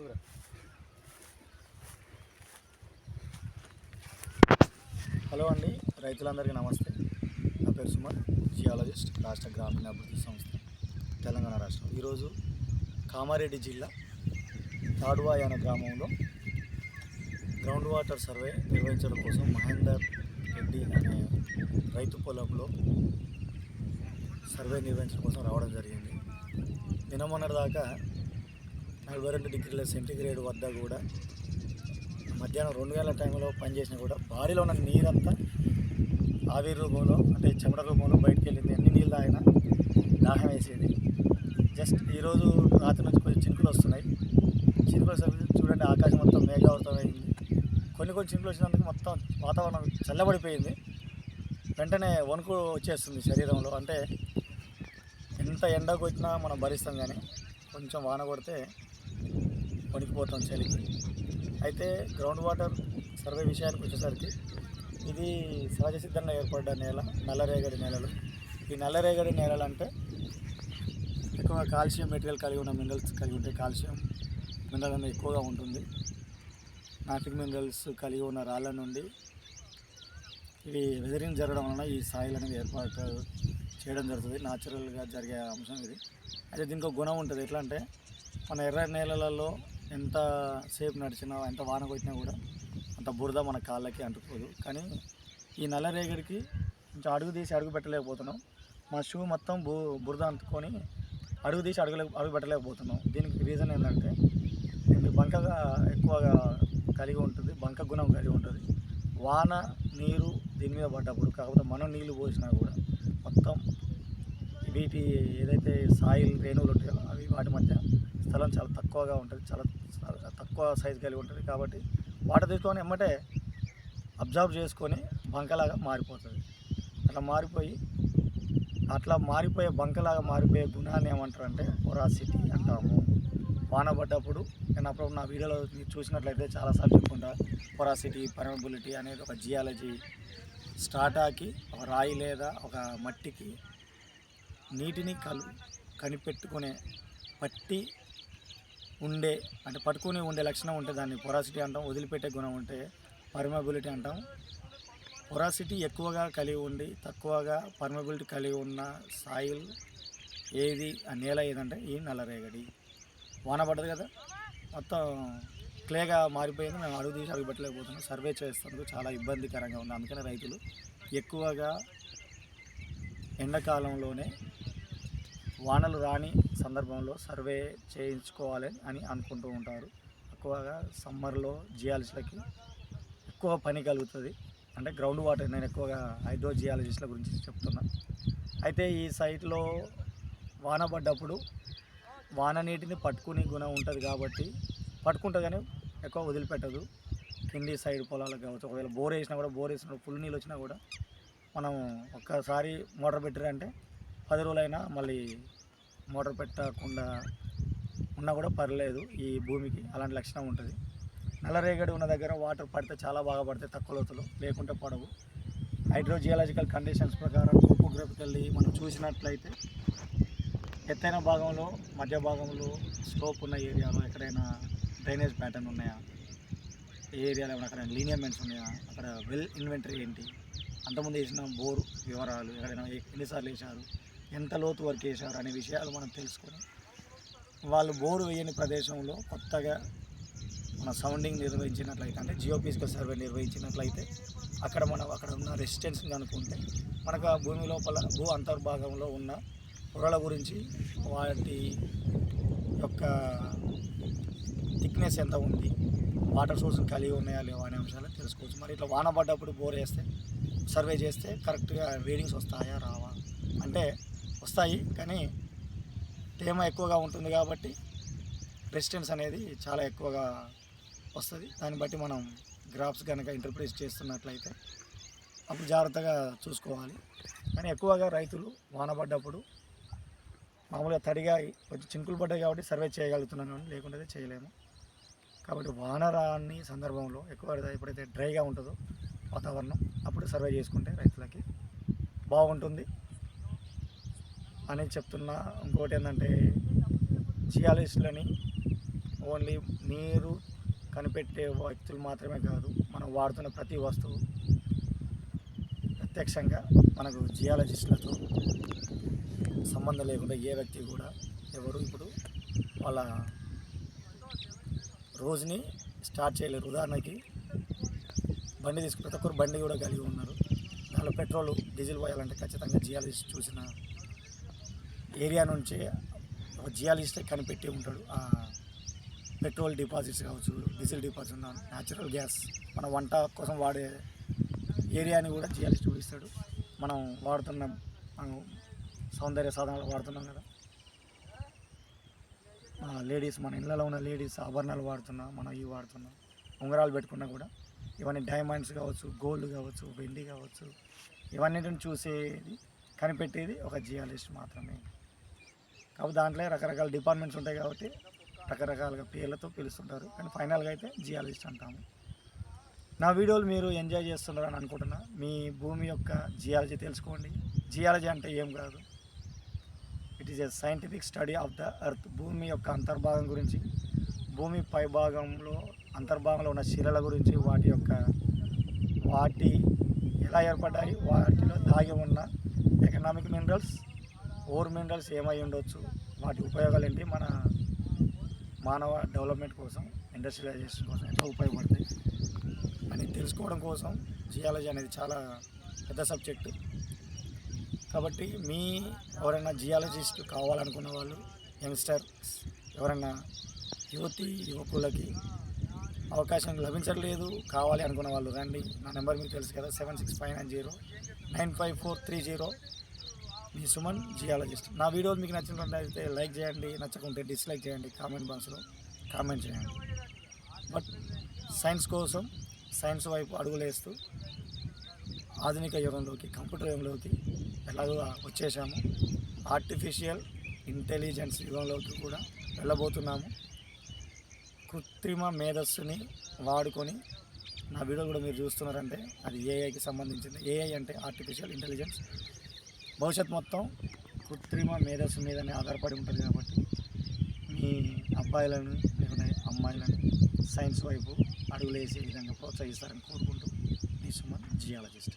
ముందుకురా hello అండి రైతులందరికీ నమస్తే. నా పేరు సుమన్ జియాలజిస్ట్ రాష్ట్ర గ్రామీణ అభివృద్ధి సంస్థ తెలంగాణ రాష్ట్రం. ఈరోజు కామారెడ్డి జిల్లా తాడువాయి అనే గ్రామంలో గ్రౌండ్ వాటర్ సర్వే నిర్వహించడం కోసం మహేందర్ రెడ్డి అనే రైతు పొలంలో సర్వే నిర్వహించడం కోసం రావడం జరిగింది. నిన్న దాకా నలభై రెండు డిగ్రీల సెంటీగ్రేడ్ వద్ద కూడా మధ్యాహ్నం రెండు గంటల టైంలో పనిచేసినా కూడా బాడీలో ఉన్న నీరంతా ఆవిరి రూపంలో అంటే చెమట రూపంలో బయటకు వెళ్ళింది ఎన్ని నీళ్ళు ఆయన దాహం వేసేది. జస్ట్ ఈరోజు రాత్రి నుంచి కొంచెం చినుకులు వస్తున్నాయి. చినుకులు చూడండి ఆకాశం మొత్తం మేఘావృతమైంది. కొన్ని కొన్ని చినుకులు వచ్చినందుకు మొత్తం వాతావరణం చల్లబడిపోయింది. వెంటనే వణుకు వచ్చేస్తుంది శరీరంలో. అంటే ఎంత ఎండ కొట్టినా మనం భరిస్తాం కానీ కొంచెం వాన కొడితే వణికిపోతాం చలికి. అయితే గ్రౌండ్ వాటర్ సర్వే విషయానికి వచ్చేసరికి ఇది సహజ సిద్ధంగా ఏర్పడ్డ నేల నల్లరేగడి నేలలు. ఈ నల్లరేగడి నేలలు అంటే ఎక్కువగా కాల్షియం మెటీరియల్ కలిగి ఉన్న మినరల్స్ కలిగి ఉంటే కాల్షియం మినరల్ అనేది ఎక్కువగా ఉంటుంది. నాటిక్ మినరల్స్ కలిగి ఉన్న రాళ్ళ నుండి ఇవి వెదరింగ్ జరగడం వలన ఈ సాయిల్ అనేది ఏర్పాటు చేయడం జరుగుతుంది. న్యాచురల్గా జరిగే అంశం ఇది. అయితే దీనికి ఒక గుణం ఉంటుంది. ఎట్లా అంటే మన ఎర్ర నేలలలో ఎంత సేపు నడిచినా ఎంత వాన కొట్టినా కూడా అంత బురద మన కాళ్ళకి అంటుకోదు. కానీ ఈ నల్లరేగడికి కొంచెం అడుగు తీసి అడుగు పెట్టలేకపోతున్నాం. మా షూ మొత్తం బు బురద అంటుకొని అడుగు తీసి అడుగులే అడుగు పెట్టలేకపోతున్నాం. దీనికి రీజన్ ఏంటంటే ఇది బంకగా ఎక్కువగా కలిగి ఉంటుంది బంక గుణం కలిగి ఉంటుంది. వాన నీరు దీని మీద పడ్డప్పుడు కాకపోతే మనం నీళ్ళు పోసినా కూడా మొత్తం వీటి ఏదైతే సాయిల్ రేణువులు ఉంటాయో అవి వాటి మధ్య స్థలం చాలా తక్కువగా ఉంటుంది. చాలా తక్కువ సైజు కలిగి ఉంటుంది కాబట్టి వాటర్ తీసుకొని ఎమ్మటే అబ్జర్వ్ చేసుకొని బంకలాగా మారిపోతుంది. అట్లా మారిపోయి అట్లా మారిపోయే బంకలాగా మారిపోయే గుణాన్ని ఏమంటారంటే పొరాసిటీ అంటాము. వాన పడ్డప్పుడు నేను అప్పుడు నా వీడియోలో మీరు చూసినట్లయితే చాలాసార్లు చెప్పుకుంటా పొరాసిటీ పర్మబిలిటీ అనేది ఒక జియాలజీ స్టాటాకి ఒక రాయి లేదా ఒక మట్టికి నీటిని కలు కనిపెట్టుకునే పట్టి ఉండే అంటే పట్టుకుని ఉండే లక్షణం ఉంటే దాన్ని పొరాసిటీ అంటాం వదిలిపెట్టే గుణం ఉంటే పర్మబిలిటీ అంటాం. పొరాసిటీ ఎక్కువగా కలిగి ఉండి తక్కువగా పర్మబిలిటీ కలిగి ఉన్న సాయిల్ ఏది ఆ నేల ఏదంటే ఈ నల్లరేగడి. వాన పడ్డది కదా మొత్తం క్లేగా మారిపోయింది మేము అడుగు తీసి అడుగు పెట్టలేకపోతున్నాం సర్వే చేస్తున్నందుకు చాలా ఇబ్బందికరంగా ఉంది. అందుకనే రైతులు ఎక్కువగా ఎండాకాలంలోనే వానలు రాని సందర్భంలో సర్వే చేయించుకోవాలి అని అనుకుంటూ ఉంటారు. ఎక్కువగా సమ్మర్లో జియాలజిస్ట్లకి ఎక్కువ పని కలుగుతుంది. అంటే గ్రౌండ్ వాటర్ నేను ఎక్కువగా హైడ్రో జియాలజిస్ట్ల గురించి చెప్తున్నా. అయితే ఈ సైట్లో వాన పడ్డప్పుడు వాన నీటిని పట్టుకునే గుణం ఉంటుంది కాబట్టి పట్టుకుంటుంది కానీ ఎక్కువ వదిలిపెట్టదు. కింది సైడ్ పొలాలకు కావచ్చు ఒకవేళ బోర్ వేసినా కూడా బోర్ వేసినప్పుడు ఫుల్ నీళ్ళు వచ్చినా కూడా మనం ఒక్కసారి మోటార్ పెట్టారంటే పది రోజులైనా మళ్ళీ మోటార్ పెట్టకుండా ఉన్నా కూడా పర్లేదు ఈ భూమికి. అలాంటి లక్షణం ఉంటుంది. నల్లరేగడి ఉన్న దగ్గర వాటర్ పడితే చాలా బాగా పడతాయి తక్కువ లోతులు. లేకుంటే పడవు. హైడ్రోజియాలజికల్ కండిషన్స్ ప్రకారం టోపోగ్రఫీకి వెళ్ళి మనం చూసినట్లయితే ఎత్తైన భాగంలో మధ్య భాగంలో స్లోప్ ఉన్న ఏరియాలో ఎక్కడైనా డ్రైనేజ్ ప్యాటర్న్ ఉన్నాయా? ఏ ఏరియాలో ఏమైనా అక్కడ లీనియమెంట్స్ ఉన్నాయా? అక్కడ వెల్ ఇన్వెంటరీ ఏంటి? అంతకుముందు వేసిన బోర్ వివరాలు ఎక్కడైనా ఎన్నిసార్లు వేశారు ఎంత లోతు వరకు వేశారు అనే విషయాలు మనం తెలుసుకొని వాళ్ళు బోరు వేయని ప్రదేశంలో కొత్తగా మన సౌండింగ్ నిర్వహించినట్లయితే అంటే జియోఫిజికల్ సర్వే నిర్వహించినట్లయితే అక్కడ మనం అక్కడ ఉన్న రెసిస్టెన్స్ అనుకుంటే మనకు ఆ భూమి లోపల భూ అంతర్భాగంలో ఉన్న పొరల గురించి వాటి యొక్క థిక్నెస్ ఎంత ఉంది వాటర్ సోర్స్ కలిగి ఉన్నాయా లేవా అనే అంశాలు తెలుసుకోవచ్చు. మరి ఇట్లా వాన పడ్డప్పుడు బోర్ వేస్తే సర్వే చేస్తే కరెక్ట్గా రీడింగ్స్ వస్తాయా రావా? అంటే వస్తాయి కానీ తేమ ఎక్కువగా ఉంటుంది కాబట్టి రెసిస్టెన్స్ అనేది చాలా ఎక్కువగా వస్తుంది. దాన్ని బట్టి మనం గ్రాఫ్స్ కనుక ఇంటర్ప్రైజ్ చేస్తున్నట్లయితే అప్పుడు జాగ్రత్తగా చూసుకోవాలి. కానీ ఎక్కువగా రైతులు వాన పడ్డప్పుడు మామూలుగా తడిగా కొంచెం చినుకులు పడ్డాయి కాబట్టి సర్వే చేయగలుగుతున్నాను కానీ లేకుంటే చేయలేము. కాబట్టి వాన రాని సందర్భంలో ఎక్కువ ఎప్పుడైతే డ్రైగా ఉంటుందో వాతావరణం అప్పుడు సర్వే చేసుకుంటే రైతులకి బాగుంటుంది. అని చెప్తున్నా ఇంకోటి ఏంటంటే జియాలజిస్టులని ఓన్లీ నీరు కనిపెట్టే వ్యక్తులు మాత్రమే కాదు మనం వాడుతున్న ప్రతి వస్తువు ప్రత్యక్షంగా మనకు జియాలజిస్టులతో సంబంధం లేకుండా ఏ వ్యక్తి కూడా ఎవరు ఇప్పుడు వాళ్ళ రోజుని స్టార్ట్ చేయలేరు. ఉదాహరణకి బండి తీసుకు ప్రతి ఒక్కరు బండి కూడా కలిగి ఉన్నారు. దానిలో పెట్రోల్ డీజిల్ పోయాలంటే ఖచ్చితంగా జియాలజిస్ట్ చూసిన ఏరియా నుంచి ఒక జియాలజిస్టే కనిపెట్టి ఉంటాడు. పెట్రోల్ డిపాజిట్స్ కావచ్చు డీజిల్ డిపాజిట్ ఉన్న న్యాచురల్ గ్యాస్ మన వంట కోసం వాడే ఏరియాని కూడా జియాలజిస్ట్ చూపిస్తాడు మనం వాడుతున్నాం మనం సౌందర్య సాధనాలు వాడుతున్నాం కదా. లేడీస్ మన ఇళ్ళలో ఉన్న లేడీస్ ఆభరణాలు వాడుతున్నాం మనం ఇవి వాడుతున్నాం. ఉంగరాలు పెట్టుకున్నా కూడా. ఇవన్నీ డైమండ్స్ కావచ్చు గోల్డ్ కావచ్చు వెండి కావచ్చు. ఇవన్నిటిని చూసేది కనిపెట్టేది ఒక జియాలజిస్ట్ మాత్రమే. కాబట్టి దాంట్లో రకరకాల డిపార్ట్మెంట్స్ ఉంటాయి కాబట్టి రకరకాలుగా పేర్లతో పిలుస్తుంటారు. కానీ ఫైనల్గా అయితే జియాలజిస్ట్ అంటాము. నా వీడియోలు మీరు ఎంజాయ్ చేస్తున్నారని అనుకుంటున్నా. మీ భూమి యొక్క జియాలజీ తెలుసుకోండి. జియాలజీ అంటే ఏం కాదు. It is a scientific study of the earth భూమి యొక్క అంతర్భాగం గురించి భూమి పై భాగంలో అంతర్భాగంలో ఉన్న శిలల గురించి వాటి యొక్క వాటి ఎలా ఏర్పడ్డాయి వాటిలో దాగి ఉన్న ఎకనామిక్ మినరల్స్ ఓర్ మినరల్స్ ఏమై ఉండొచ్చు వాటి ఉపయోగాలు ఏంటి మన మానవ డెవలప్మెంట్ కోసం ఇండస్ట్రియలైజేషన్ కోసం ఎట్లా ఉపయోగపడతాయి అని తెలుసుకోవడం కోసం జియాలజీ అనేది చాలా పెద్ద సబ్జెక్టు. కాబట్టి మీ ఎవరైనా జియాలజిస్ట్ కావాలనుకున్న వాళ్ళు యంగ్స్టర్స్ ఎవరైనా యువతి యువకులకి అవకాశం లభించట్లేదు కావాలి అనుకున్న వాళ్ళు రండి. నా నెంబర్ మీకు తెలుసు కదా seven six five nine zero nine five four three zero. మీ సుమన్ జియాలజిస్ట్. నా వీడియోలు మీకు నచ్చినట్లయితే లైక్ చేయండి నచ్చకుంటే డిస్లైక్ చేయండి కామెంట్ బాక్స్లో కామెంట్ చేయండి. బట్ సైన్స్ కోసం సైన్స్ వైపు అడుగులేస్తూ ఆధునిక యుగంలోకి కంప్యూటర్ యుగంలోకి ఎలాగో వచ్చేసాము. ఆర్టిఫిషియల్ ఇంటెలిజెన్స్ యుగంలోకి కూడా వెళ్ళబోతున్నాము. కృత్రిమ మేధస్సుని వాడుకొని నా వీడియో కూడా మీరు చూస్తున్నారంటే అది ఏఐకి సంబంధించింది. ఏఐ అంటే ఆర్టిఫిషియల్ ఇంటెలిజెన్స్ భవిష్యత్ మొత్తం కృత్రిమ మేధస్సు మీదనే ఆధారపడి ఉంటుంది కాబట్టి మీ అబ్బాయిలను లేకుంటే అమ్మాయిలను సైన్స్ వైపు అడుగులేసే విధంగా ప్రోత్సహిస్తారని కోరుకుంటూ మీ సుమన్ జియాలజిస్ట్.